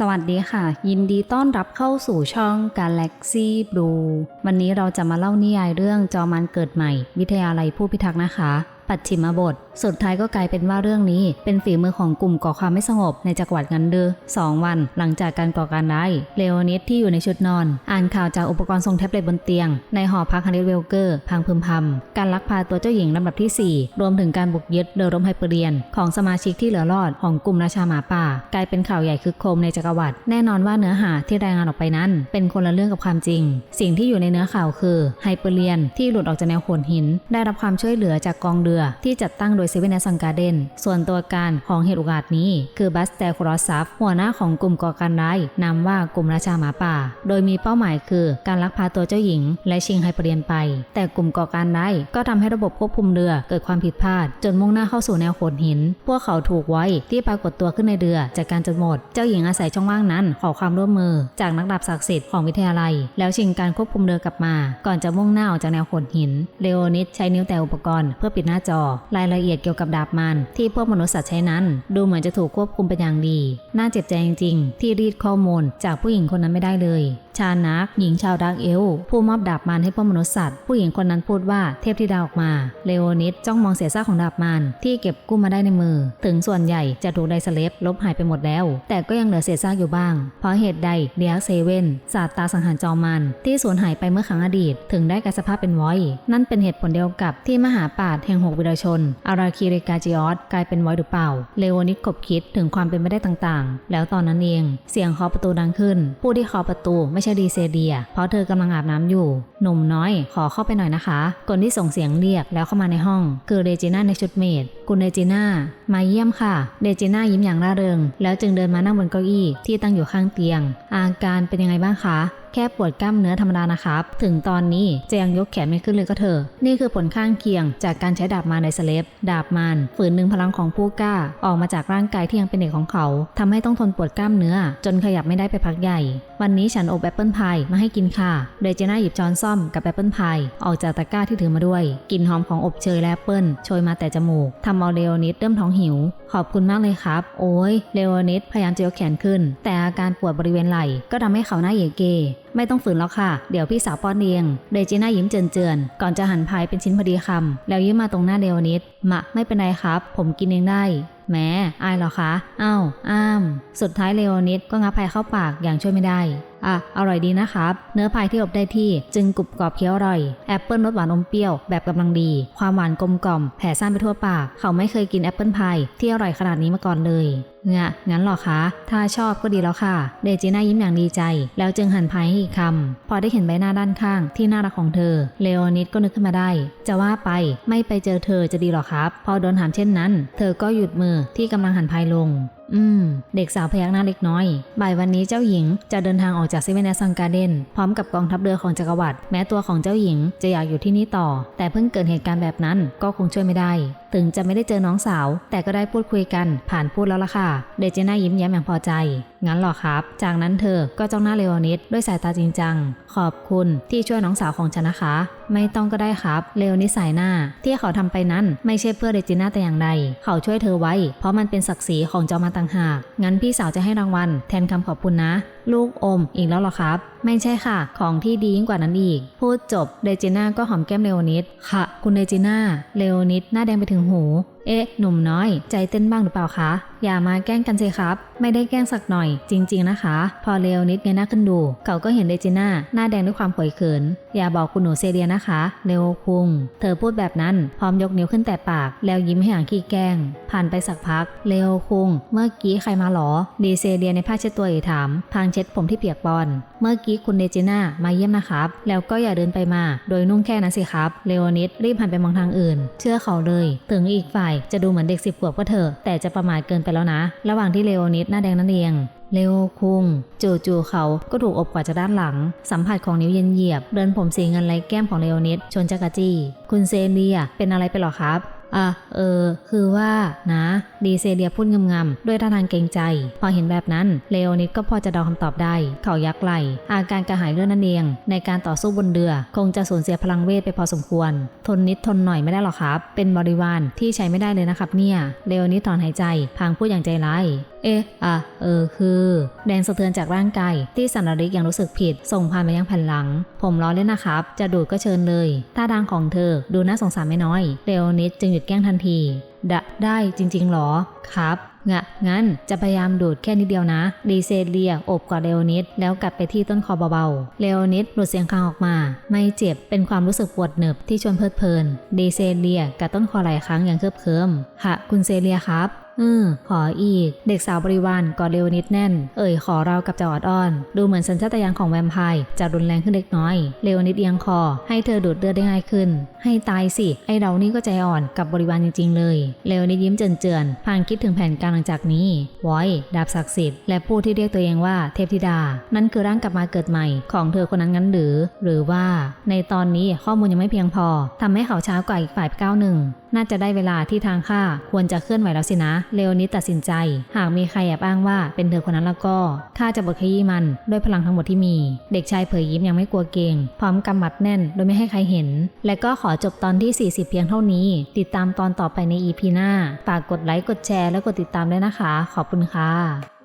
สวัสดีค่ะ ยินดีต้อนรับเข้าสู่ช่อง Galaxy Blue วันนี้เราจะมาเล่านิยายเรื่องจอมันเกิดใหม่ วิทยาลัยผู้พิทักษ์นะคะ ปัจฉิมบท สุดท้ายก็กลายเป็นว่าเรื่องนี้ เป็นฝีมือของกลุ่มก่อความไม่สงบในจักรวรรดิงันเดอสองวัน หลังจากการก่อการร้ายเลโอนิดที่อยู่ในชุดนอน อ่านข่าวจากอุปกรณ์ทรงแท็บเล็ตบนเตียง ในหอพักฮันเดเวลเกอร์ พังพึมพำการลักพาตัวเจ้าหญิงลำดับที่ 4 รวมถึงการบุกยึดเรือรบไฮเปอร์เรียน ของสมาชิกที่เหลือรอดของกลุ่มราชาหมาป่า กลายเป็นข่าวใหญ่คึกโครมในจักรวรรดิแน่นอนว่าเนื้อหาที่รายงานออกไปนั้น เป็นคนละเรื่องกับความจริง สิ่งที่อยู่ในเนื้อข่าวคือไฮเปอร์เรียนที่หลุดออกจากแนวโขดหิน ได้รับความช่วยเหลือจากกองเรือที่จัดตั้งโดยเซเว่นแอสังการเดนส่วนตัวการของเหตุอุกอาจนี้ คือบัสเตลครอสซัฟหัวหน้าของกลุ่มก่อการร้ายนามว่ากลุ่มราชาหมาป่า โดยมีเป้าหมายคือการลักพาตัวเจ้าหญิง และชิงไฮเปอร์เรียนไป แต่กลุ่มก่อการร้ายก็ทำให้ระบบควบคุมเรือเกิดความผิดพลาด จนมุ่งหน้าเข้าสู่แนวโขดหิน พวกเขาถูกไว้ที่ปรากฏตัวขึ้นในเรือจากการจนหมด เจ้าหญิงอาศัยช่องว่างนั้น ขอความร่วมมือ จากนักดาบศักดิ์สิทธิ์ของวิทยาลัย แล้วชิงการควบคุมเรือกลับมา ก่อนจะมุ่งหน้าออกจากแนวโขดหินเลโอนิดใช้นิ้วแต่อุปกรณ์เพื่อปิดหน้าจอรายละเอียดเกี่ยวกับดาบมันที่พวกมนุษย์สัตว์ใช้นั้น ดูเหมือนจะถูกควบคุมเป็นอย่างดี น่าเจ็บใจจริงๆ ที่รีดข้อมูลจากผู้หญิงคนนั้นไม่ได้เลย ชานัก หญิงชาวดักเอลผู้มอบดาบมันให้พวกมนุษย์สัตว์ ผู้หญิงคนนั้นพูดว่าเทพธิดาออกมา เลโอนิดจ้องมองเศษซากของดาบมันที่เก็บกู้มาได้ในมือ ถึงส่วนใหญ่จะถูกไดสเลฟลบหายไปหมดแล้ว แต่ก็ยังเหลือเศษซากอยู่บ้าง เพราะเหตุใดเดียกเซเว่นศาสตราสังหารจอมัน ที่สูญหายไปเมื่อครั้งอดีต ถึงได้กลายสภาพเป็นไว้นั่นเป็นเหตุผลเดียวกับที่มหาปราชญ์แห่งหกวิรชนอาราคิริกาจิออสกลายเป็นไว้หรือเปล่า เลโอนิดกบคิดถึงความเป็นไปได้ต่างๆ แล้วตอนนั้นเองเสียงเคาะประตูดังขึ้น ผู้ที่เคาะประตูไม่ใช่ดีเซเดีย เพราะเธอกำลังอาบน้ำอยู่ หนุ่มน้อยขอเข้าไปหน่อยนะคะ คนที่ส่งเสียงเรียกแล้วเข้ามาในห้อง คือเรจิน่าในชุดเมด คุณเรจิน่ามาเยี่ยมค่ะเรจิน่ายิ้มอย่างร่าเริง แล้วจึงเดินมานั่งบนเก้าอี้ที่ตั้งอยู่ข้างเตียง อาการเป็นยังไงบ้างคะแค่ปวดกล้ามเนื้อธรรมดานะครับ ถึงตอนนี้จะยังยกแขนไม่ขึ้นเลยก็เถอะ นี่คือผลข้างเคียงจากการใช้ดาบมาในสเลฟดาบมารฝืนหนึ่งพลังของผู้กล้า ออกมาจากร่างกายที่ยังเป็นเด็กของเขาทำให้ต้องทนปวดกล้ามเนื้อ จนขยับไม่ได้ไปพักใหญ่วันนี้ฉันอบแอปเปิลพายมาให้กินค่ะเรเจน่าหยิบช้อนซ่อมกับแอปเปิลพายออกจากตะกร้าที่ถือมาด้วย กลิ่นหอมของอบเชยและแอปเปิลโชยมาแต่จมูกทำเอาเลโอนิดเริ่มท้องหิว ขอบคุณมากเลยครับ โอ้ยเลโอนิดพยายามจะยกแขนขึ้น แต่อาการปวดบริเวณไหล่ก็ทำให้เขาหน้าเยเก ไม่ต้องฝืนแล้วค่ะ เดี๋ยวพี่สาวป้อนเองเดจน่ายิ้มเจือนๆก่อนจะหั่นพายเป็นชิ้นพอดีคำแล้วยิ้มมาตรงหน้าเดวนิดมะไม่เป็นไรครับ ผมกินเองได้ แหมอายหรอคะ เอ้า อ้าม สุดท้ายเลโอนิดก็งับพายเข้าปากอย่างช่วยไม่ได้อะ อร่อยดีนะครับ เนื้อพายที่อบได้ที่จึงกรุบกรอบเคี้ยวอร่อย แอปเปิลรสหวานอมเปรี้ยวแบบกำลังดี ความหวานกลมกล่อม แผ่ซ่านไปทั่วปาก เขาไม่เคยกินแอปเปิลพายที่อร่อยขนาดนี้มาก่อนเลยเงะงั้นหรอคะ ถ้าชอบก็ดีแล้วค่ะ เดจิน่ายิ้มอย่างดีใจ แล้วจึงหันพายให้อีกคำ พอได้เห็นใบหน้าด้านข้างที่น่ารักของเธอ เลโอนิดก็นึกขึ้นมาได้ จะว่าไปไม่ไปเจอเธอจะดีหรอครับ พอโดนถามเช่นนั้น เธอก็หยุดมือที่กำลังหันพายลง อืม เด็กสาวพยักหน้าเล็กน้อย บ่ายวันนี้เจ้าหญิงจะเดินทางออกจากซิเวเนแอสังการเดนพร้อมกับกองทัพเรือของจักรวรรดิแม้ตัวของเจ้าหญิงจะอยากอยู่ที่นี่ต่อ แต่เพิ่งเกิดเหตุการณ์แบบนั้นก็คงช่วยไม่ได้ถึงจะไม่ได้เจอน้องสาว แต่ก็ได้พูดคุยกันผ่านพูดแล้วล่ะค่ะ เดจน่ายิ้มแย้มอย่างพอใจ งั้นหรอครับ จากนั้นเธอก็จ้องหน้าเลโอนิดด้วยสายตาจริงจัง ขอบคุณที่ช่วยน้องสาวของฉันนะคะ ไม่ต้องก็ได้ครับ เลโอนิดสายหน้า ที่เขาทำไปนั้นไม่ใช่เพื่อเดจิน่าแต่อย่างใด เขาช่วยเธอไว้ เพราะมันเป็นศักดิ์ศรีของเจ้ามาต่างหาก งั้นพี่สาวจะให้รางวัล แทนคำขอบคุณนะ ลูกอมอีกแล้วหรอครับ ไม่ใช่ค่ะ ของที่ดียิ่งกว่านั้นอีก พูดจบเดจิน่าก็หอมแก้มเลโอนิดค่ะ คุณเดจิน่าเลโอนิดหน้าแดงไปถึงหู เอ๊ะ หนุ่มน้อย ใจเต้นบ้างหรือเปล่าคะอย่ามาแกล้งกันสิครับ ไม่ได้แกล้งสักหน่อย จริง ๆนะคะ พอเลโอนิดเงยหน้าขึ้นดู เขาก็เห็นเดจิน่าหน้าแดงด้วยความขวยเขิน อย่าบอกคุณหนูเซเดียนะคะเลโอคุง เธอพูดแบบนั้นพร้อมยกนิ้วขึ้นแต่ปาก แล้วยิ้มให้อย่างขี้แกล้ง ผ่านไปสักพักเลโอคุง เมื่อกี้ใครมาหรอดีเซเดียในผ้าเช็ดตัวเอ่ยถาม พางเช็ดผมที่เปียกปอน เมื่อกี้คุณเดจิน่ามาเยี่ยมนะครับ แล้วก็อย่าเดินไปมา โดยนุ่งแค่นั้นสิครับเลโอนิดรีบหันไปมองทางอื่น เชื่อเขาเลย ถึงอีกฝ่ายจะดูเหมือนเด็กสิบขวบก็เถอะแต่จะประมาทเกินไปแล้วนะ ระหว่างที่เลโอนิดหน้าแดงนั่นเองเลโอคุง จู่ๆเขาก็ถูกอบกว่าจากด้านหลัง สัมผัสของนิ้วเย็นเหยียบ เดินผมสีเงินไรแก้มของเลโอนิดชนจักรจี้ คุณเซเลียเป็นอะไรไปหรอครับ อะเออ คือว่านะดีเซเดียพูดงำๆด้วยท่าทางเกรงใจ พอเห็นแบบนั้นเลโอนิดก็พอจะเดาคำตอบได้ เขายักไหลอาการกระหายเลือดนั่นเอง ในการต่อสู้บนเรือ คงจะสูญเสียพลังเวทไปพอสมควร ทนนิดทนหน่อยไม่ได้หรอกครับ เป็นบริวารที่ใช้ไม่ได้เลยนะครับเนี่ยเลโอนิดถอนหายใจ พางพูดอย่างใจร้ายเอ๊ะ อะ เออ คือแดงสะเทือนจากร่างกายที่สันนริกยังรู้สึกผิด ส่งผ่านไปยังแผ่นหลัง ผมล้อเล่นนะครับ จะดูดก็เชิญเลย ท่าทางของเธอดูน่าสงสารไม่น้อยเลโอนิดจึงหยุดแกล้งทันที ดะ ได้จริง ๆ หรอ ครับ งะ งั้นจะพยายามดูดแค่นิดเดียวนะ ดีเซเลียโอบกอดเลโอนิด แล้วกัดไปที่ต้นคอเบาๆ เลโอนิดหลุดเสียงคางออกมา ไม่เจ็บ เป็นความรู้สึกปวดเหน็บที่ชวนเพลิดเพลิน ดีเซเลียกัดต้นคอหลายครั้งอย่างเคิบเคิมค่ะ คุณเซเลียครับ อือขออีก เด็กสาวบริวารกอดเลโอนิดแน่น เอ่ยขอเรากับจอดอ้อน ดูเหมือนสัญชาตญาณของแวมไพร์จะรุนแรงขึ้นเล็กน้อยเลโอนิดเอียงคอ ให้เธอดูดเลือดได้ง่ายขึ้น ให้ตายสิ ไอเรานี่ก็ใจอ่อนกับบริวารจริงๆเลยเลโอนิดยิ้มเจือนๆพางคิดถึงแผนการหลังจากนี้วอยดาบศักดิ์สิทธิ์และผู้ที่เรียกตัวเองว่าเทพธิดา นั่นคือร่างกลับมาเกิดใหม่ของเธอคนนั้นงั้นหรือ หรือว่า ในตอนนี้ข้อมูลยังไม่เพียงพอทำให้เขาช้ากว่าอีกฝ่ายไปก้าวหนึ่ง น่าจะได้เวลาที่ทางข้าควรจะเคลื่อนไหวแล้วสินะ เลโอนิดตัดสินใจ หากมีใครแอบอ้างว่าเป็นเธอคนนั้นแล้วก็ข้าจะบดขยี้มันด้วยพลังทั้งหมดที่มี เด็กชายเผยยิ้มยังไม่กลัวเกรงพร้อมกำหมัดแน่นโดยไม่ให้ใครเห็น และก็ขอจบตอนที่ 40 เพียงเท่านี้ ติดตามตอนต่อไปใน EP หน้าฝากกดไลค์กดแชร์และกดติดตามด้วยนะคะ ขอบคุณค่ะ